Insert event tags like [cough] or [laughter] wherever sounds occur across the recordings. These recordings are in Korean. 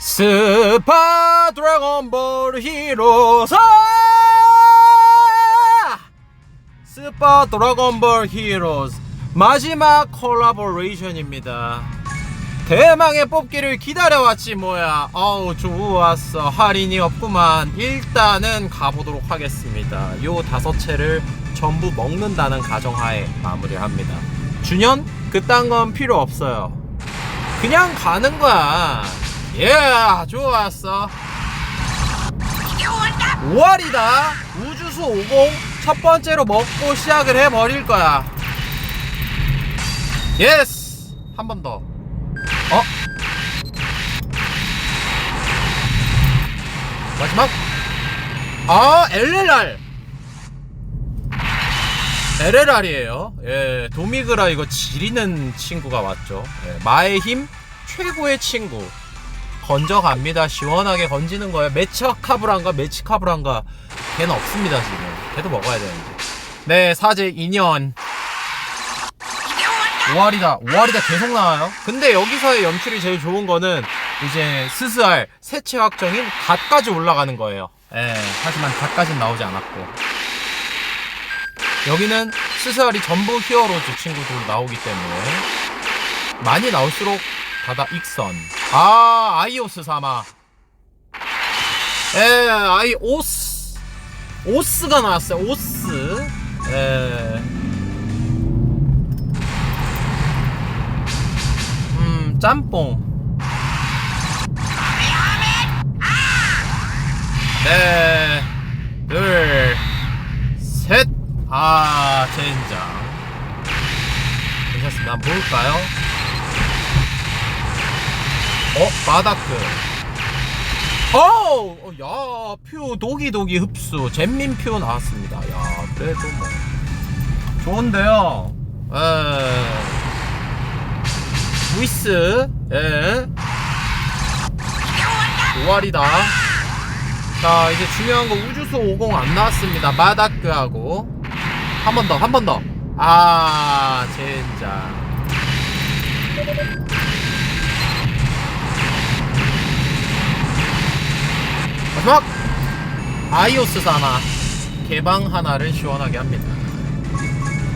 스파 드래곤볼 히로사! 스파 드래곤볼 히로즈 마지막 콜라보레이션입니다. 대망의 뽑기를 기다려왔지 뭐야. 어우 좋았어. 할인이 없구만. 일단은 가보도록 하겠습니다. 요 다섯 채를 전부 먹는다는 가정하에 마무리합니다. 준현 그딴 건 필요 없어요. 그냥 가는 거야 예 좋았어. 5월이다. 우주수 50 첫 번째로 먹고 시작을 해버릴 거야. 예스! 한 번 더. 어? 마지막? 아 LLR LLR이에요. 예 도미그라 이거 지리는 친구가 왔죠. 예, 마의 힘 최고의 친구 건져갑니다. 시원하게 건지는 거예요. 매치카브란가 매치카브란가. 걔는 없습니다 지금. 걔도 먹어야 되는데. 네 사제 2년 5할이다. 5할이다 계속 나와요. 근데 여기서의 연출이 제일 좋은 거는 이제 스스할 세체 확정인 갓까지 올라가는 거예요. 예 하지만 갓까진 나오지 않았고. 여기는 스스할이 전부 히어로즈 친구들 나오기 때문에 많이 나올수록 다다 익선 아 아이오스 사마 에 아이 오스 오스가 나왔어요 오스 에 음, 짬뽕. 네, 둘, 셋. 아, 젠장. 괜찮습니다. 볼까요? 어, 바다크. 어, 어, 야, 표, 도기도기 흡수. 잼민표 나왔습니다. 야, 그래도 뭐. 좋은데요. 에. 루이스 예 5할이다 자 이제 중요한 거 우주소 50 안 나왔습니다 마다크하고 한 번 더 한 번 더 아 젠장 마지막 아이오스 사나 개방 하나를 시원하게 합니다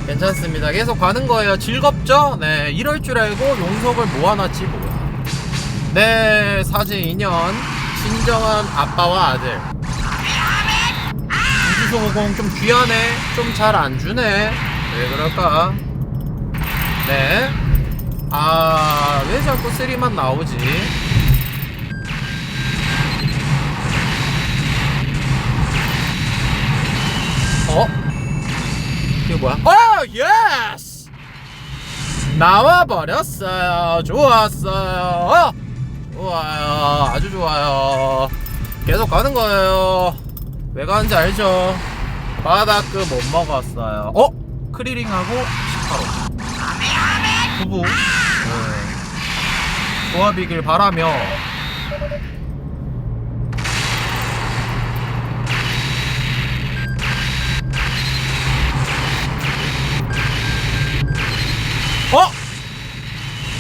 괜찮습니다. 계속 가는 거예요. 즐겁죠? 네, 이럴 줄 알고 용석을 모아놨지 뭐야. 네, 사제 2년 진정한 아빠와 아들. 우주소 50좀 귀하네. 좀 잘 안 주네. 왜 그럴까? 네. 아, 왜 자꾸 3만 나오지? 어? 이게 뭐야? 어, 예스! 나와버렸어요. 좋았어요. 좋아요. 아주 좋아요. 계속 가는 거예요. 왜 가는지 알죠? 바다크 못 먹었어요. 어? 크리링하고 18호. 부부. 네. 조합이길 바라며.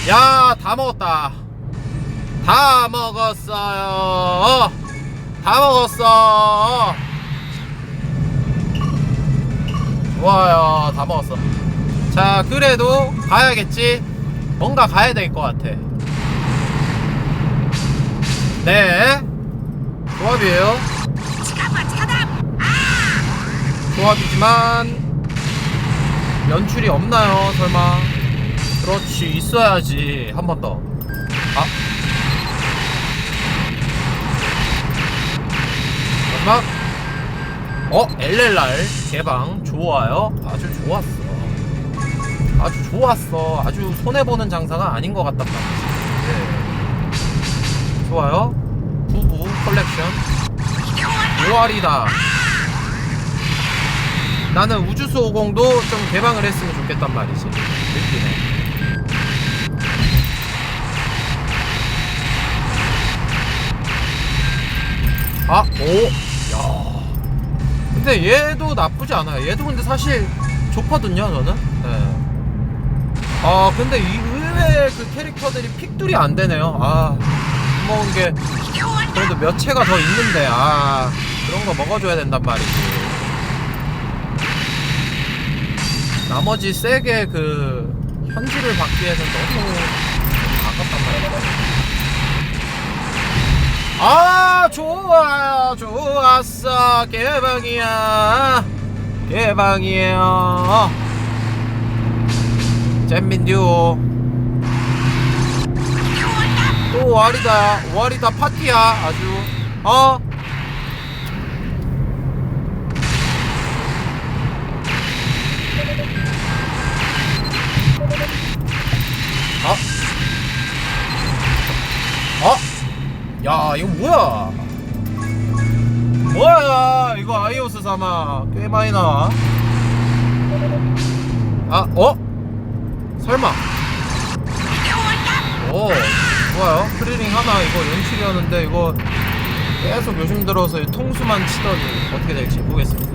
야, 다 먹었다. 다 먹었어요. 어, 다 먹었어. 좋아요. 다 먹었어. 자, 그래도 가야겠지? 뭔가 가야 될 것 같아. 네. 조합이에요. 조합이지만 연출이 없나요? 설마? 그렇지 있어야지. 한 번 더. 아. 마지막 어 LLR 개방. 좋아요. 아주 좋았어. 아주 좋았어. 아주 손해 보는 장사가 아닌 것 같단 말이지. 네. 좋아요. 부부 컬렉션. 5월이다. 나는 우주수 50도 좀 개방을 했으면 좋겠단 말이지. 느끼네 아, 오, 야. 근데 얘도 나쁘지 않아요. 얘도 근데 사실 좋거든요, 저는. 네. 아, 근데 이 의외의 그 캐릭터들이 픽들이 안 되네요. 아, 먹는 게 그래도 몇 채가 더 있는데 아 그런 거 먹어줘야 된단 말이지 나머지 세게 그 현질을 받기 위해서 너무 아깝단 말이야 아 좋아 좋았어. 개방이야. 개방이에요. 잼민 듀오. 또 월이다. 월이다 파티야 아주. 어 어? 많이 나와 아 어? 설마. 오 좋아요. 프리링 하나. 이거 연출이었는데 이거 계속 요즘 들어서 이 통수만 치더니 어떻게 될지 보겠습니다.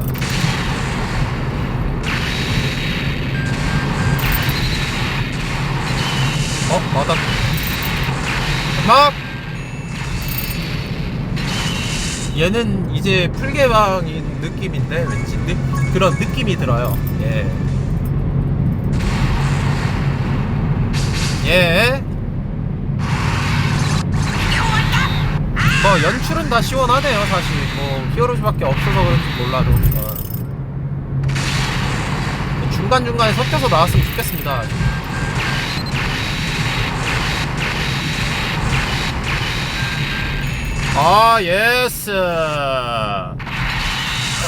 어? 맞다 막! 얘는 이제 풀개방인 느낌인데 왠지 느, 그런 느낌이 들어요 예. 예. 뭐 연출은 다 시원하네요 사실 뭐 히어로즈밖에 없어서 그런지 몰라도 어. 중간중간에 섞여서 나왔으면 좋겠습니다 아 예스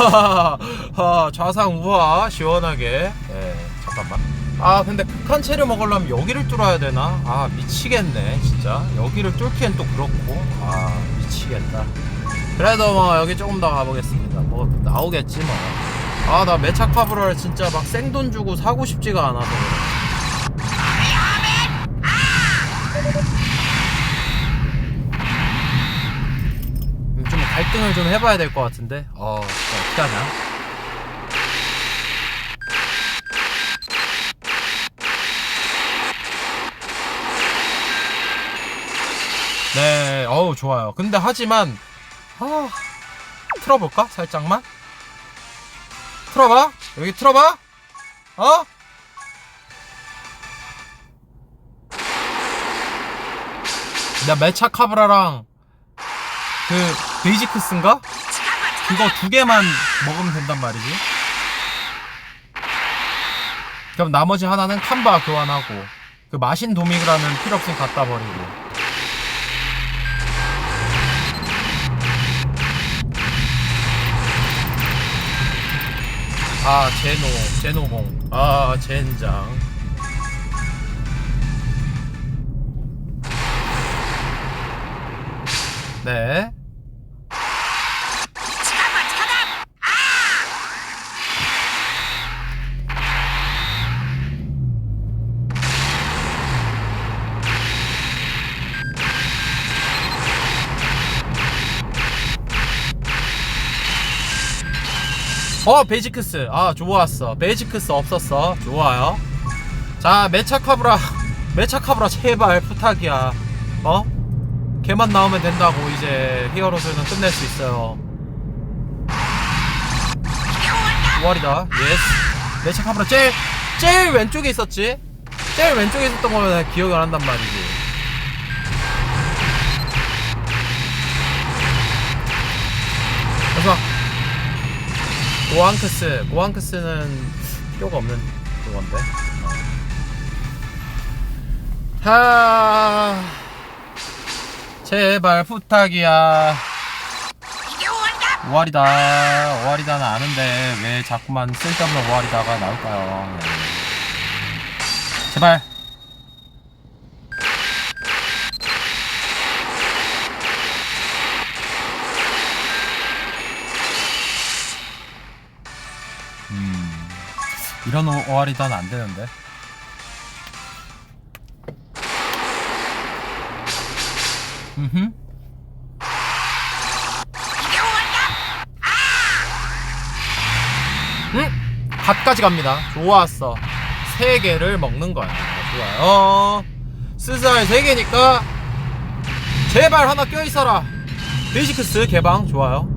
하하하 좌상 우하 시원하게. 예 잠깐만. 아 근데 극한 채를 먹으려면 여기를 뚫어야 되나? 아 미치겠네 진짜. 여기를 뚫기엔 또 그렇고. 아 미치겠다. 그래도 뭐 여기 조금 더 가보겠습니다. 뭐 나오겠지 뭐 아 나 메차카브라를 진짜 막 생돈 주고 사고 싶지가 않아서 그래. 음, 좀 갈등을 좀 해봐야 될 것 같은데? 어 진짜 어떡하냐? 네 어우 좋아요. 근데 하지만 아 틀어볼까? 살짝만? 틀어봐? 여기 틀어봐? 어? 나 메차카브라랑 그 베이지크스인가? 그거 두 개만 먹으면 된단 말이지. 그럼 나머지 하나는 칸바 교환하고 그 마신 도미그라는 필요 없으니 갖다 버리고. 아 제노 제노공 아 젠장 네 어 베이지크스. 아 좋았어. 베이지크스 없었어. 좋아요. 자 메차카브라. 메차카브라 [laughs] 제발 부탁이야. 어? 걔만 나오면 된다고 이제 히어로즈는 끝낼 수 있어요. 5월이다. 예스 메차카브라 제일 제일 왼쪽에 있었지? 제일 왼쪽에 있었던 거면 기억이 안 난단 말이지 그래서 고앙크스 고앙크스는 필요가 없는 그건데. 하 제발 부탁이야. 5월이다 5월이다는 아는데 왜 자꾸만 쓸데없는 5월이다가 나올까요? 네. 제발 이런 5월이다는 안 되는데. 음흠. 음, 갓까지 갑니다. 좋았어. 세 개를 먹는 거야. 좋아요. 스자의 세 개니까 제발 하나 껴있어라. 베이시크스 개방. 좋아요.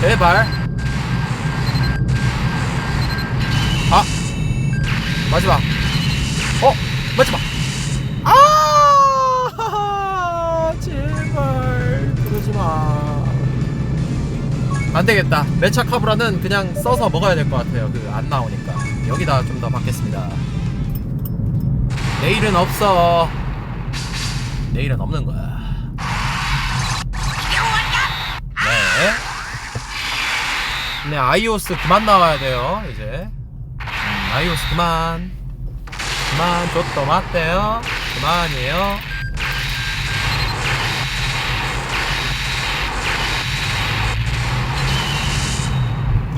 제발 마지막. 어? 마지막. 아! [laughs] 제발 그러지마. 안되겠다. 메차 카브라는 그냥 써서 먹어야 될 것 같아요. 그 안 나오니까. 여기다 좀 더 받겠습니다. 내일은 없어. 내일은 없는 거야. 네. 네, 아이오스 그만 나와야 돼요, 이제. 음, 아이오스 그만. 그만, 줬더 맞대요. 그만이에요.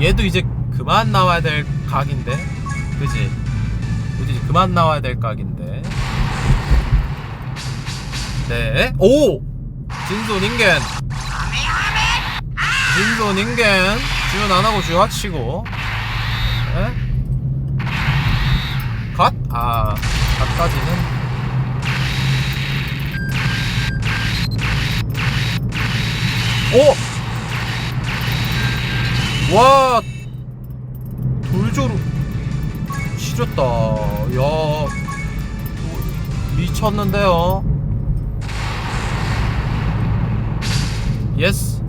얘도 이제 그만 나와야 될 각인데. 그지? 그지? 그만 나와야 될 각인데. 네. 오! 진소 닌겐. 진소 닌겐. 주연 안 하고 주화 치고. 네? 갓? 아, 갓까지는. 오! 와! 돌조로 치렸다. 야, 미쳤는데요. 예스.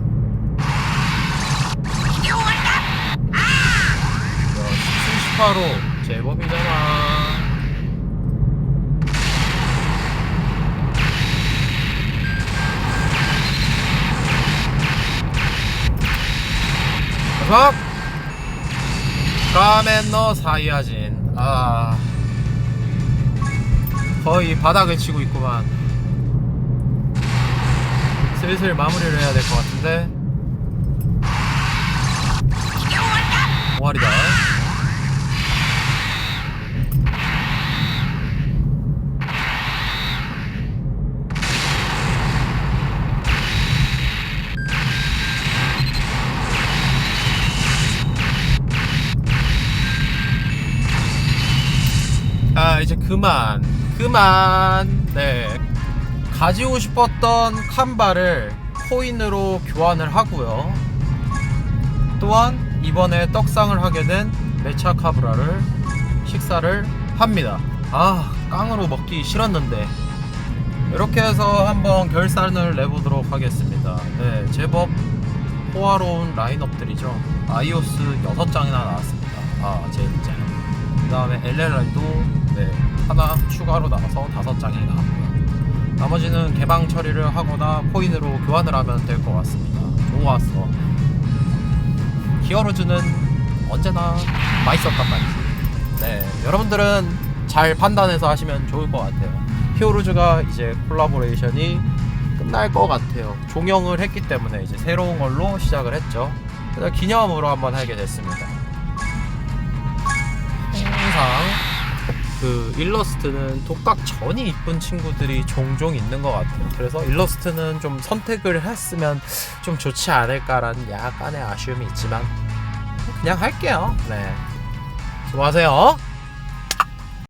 야, 10승 18호 제법이잖아. 마지막 가멘너 사이아진. 아. 거의 바닥을 치고 있구만. 슬슬 마무리를 해야 될 것 같은데. 오할이다 아 이제 그만 그만. 네. 가지고 싶었던 칸바를 코인으로 교환을 하고요. 또한 이번에 떡상을 하게 된 메차 카브라를 식사를 합니다. 아 깡으로 먹기 싫었는데. 이렇게 해서 한번 결산을 내보도록 하겠습니다. 네 제법 호화로운 라인업들이죠. 아이오스 6장이나 나왔습니다. 아그 다음에 LLR도 네, 하나 추가로 나와서 다섯 장이 나왔고요. 나머지는 개방 처리를 하거나 코인으로 교환을 하면 될 것 같습니다. 좋았어. 히어로즈는 언제나 맛있었단 말이지. 네, 여러분들은 잘 판단해서 하시면 좋을 것 같아요. 히어로즈가 이제 콜라보레이션이 끝날 것 같아요. 종영을 했기 때문에 이제 새로운 걸로 시작을 했죠. 그래서 기념으로 한번 하게 됐습니다. 항상 그 일러스트는 독각 전이 이쁜 친구들이 종종 있는 것 같아요. 그래서 일러스트는 좀 선택을 했으면 좀 좋지 않을까라는 약간의 아쉬움이 있지만 그냥 할게요. 네. 수고하세요.